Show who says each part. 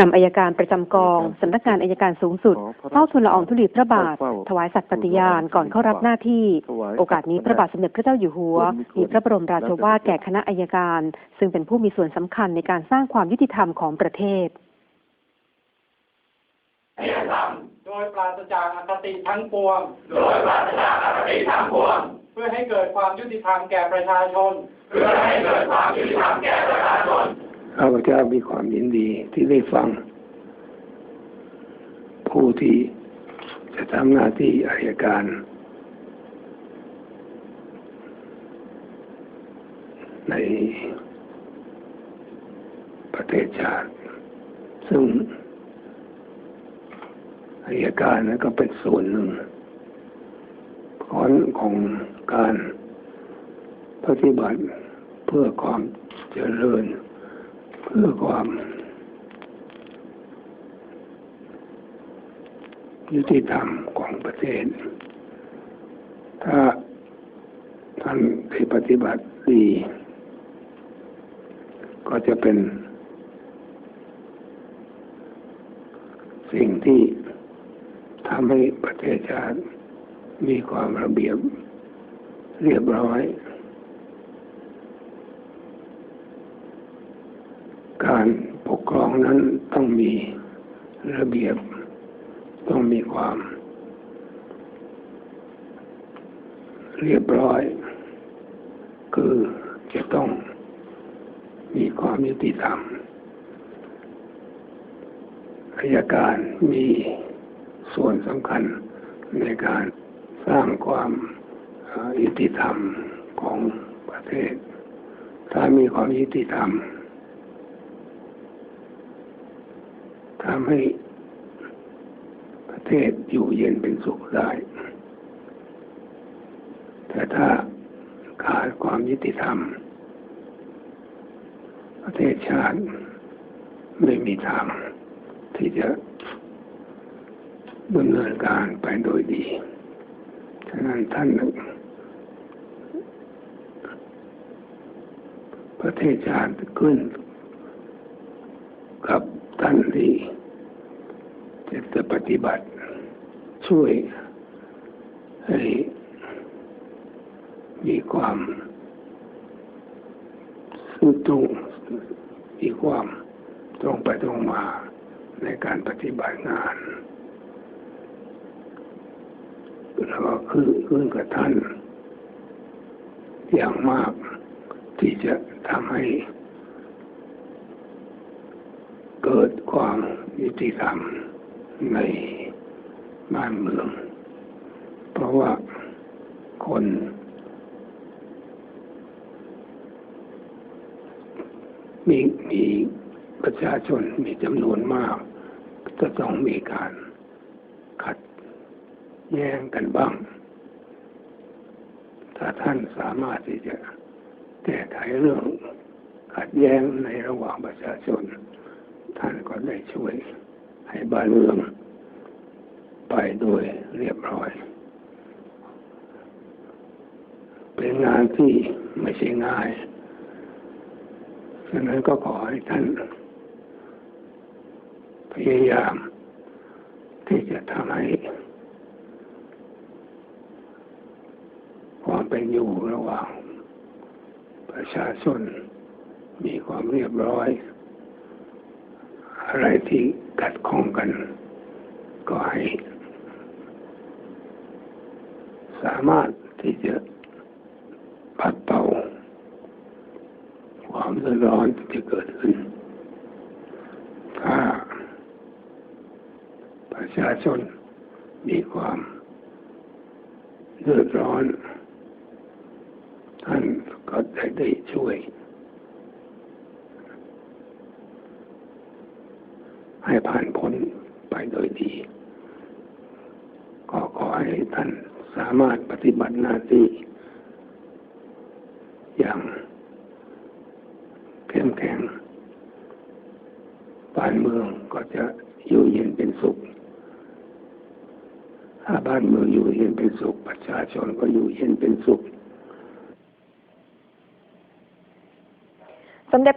Speaker 1: นำอายการประจำกองสำนักงานอายการสูงสุดเฝ้าทูลละอองธุลีพระบาท ถวายสัตย์ปฏิญาณก่อนเข้ารับหน้าที่ โอกาสนี้พระบาทสมเด็จพระเจ้าอยู่หัว มีพระบรมราโชวาทแก่คณะอายการ ซึ่งเป็นผู้มีส่วนสำคัญในการสร้างความยุติธรรมของประเทศ
Speaker 2: โดยปราศจากอคติทั้งปวง
Speaker 3: โดยปราศจากอคติทั้งปวง
Speaker 2: เพื่อให้เกิดความยุติธรรมแก่ประชาชน
Speaker 3: เพื่อให้เกิดความยุติธรรมแก่ประชาชน
Speaker 4: ข้าพเจ้ามีความยินดีที่ได้ฟัง ผู้ที่จะทำหน้าที่อายการ ในประเทศชาติ ซึ่งอายการนั้นก็เป็นส่วนหนึ่งของของการปฏิบัติเพื่อความเจริญ เพื่อความยุติธรรมของประเทศ ถ้าท่านได้ปฏิบัติดี ก็จะเป็น สิ่งที่ทำให้ประเทศชาติมีความระเบียบเรียบร้อย การปกครองนั้นต้องมีระเบียบ ต้องมีความ เรียบร้อย คือจะต้องมีความยุติธรรมอายการมีส่วนสำคัญในการสร้างความยุติธรรมของประเทศ ถ้ามีความยุติธรรม ทำให้ประเทศอยู่เย็นเป็นสุขได้ แต่ถ้าขาดความยุติธรรม ประเทศชาติไม่มีทางที่จะดำเนินการไปโดยดี ฉะนั้นท่านประเทศชาติขึ้น กับ ท่านที่จะจะปฏิบัติ ช่วยให้มีความซื่อตรงมีความตรงไปตรงมาในการปฏิบัติงานแล้วก็คือขึ้นกับท่าน อย่างมากที่จะทำให้ เกิดความยุติธรรมในบ้านเมือง เพราะว่าคน มีมีประชาชนมีจำนวนมาก จะต้องมีการขัดแย้งกันบ้าง ถ้าท่านสามารถที่จะแก้ไขเรื่องขัดแย้งในระหว่างประชาชน ท่านก็ได้ช่วย ให้บ้านเมือง ไปโดยเรียบร้อย เป็นงานที่ไม่ใช่ง่ายฉะนั้นก็ขอให้ท่าน พยายาม ที่จะทำให้ความเป็นอยู่ระหว่างประชาชนมีความเรียบร้อย อะไรที่ขัดข้องกัน ก็ให้ สามารถที่จะปัดเป่า ความเดือดร้อนที่จะเกิดขึ้น ถ้า ประชาชนมีความเดือดร้อน ท่านก็ได้ได้ช่วย ให้ผ่านพ้นไปโดยดี ก็ขอให้ท่านสามารถปฏิบัติหน้าที่ อย่างเข้มแข็งบ้านเมืองก็จะอยู่เย็นเป็นสุข ถ้าบ้านเมืองอยู่เย็นเป็นสุข ประชาชนก็อยู่เย็นเป็นสุข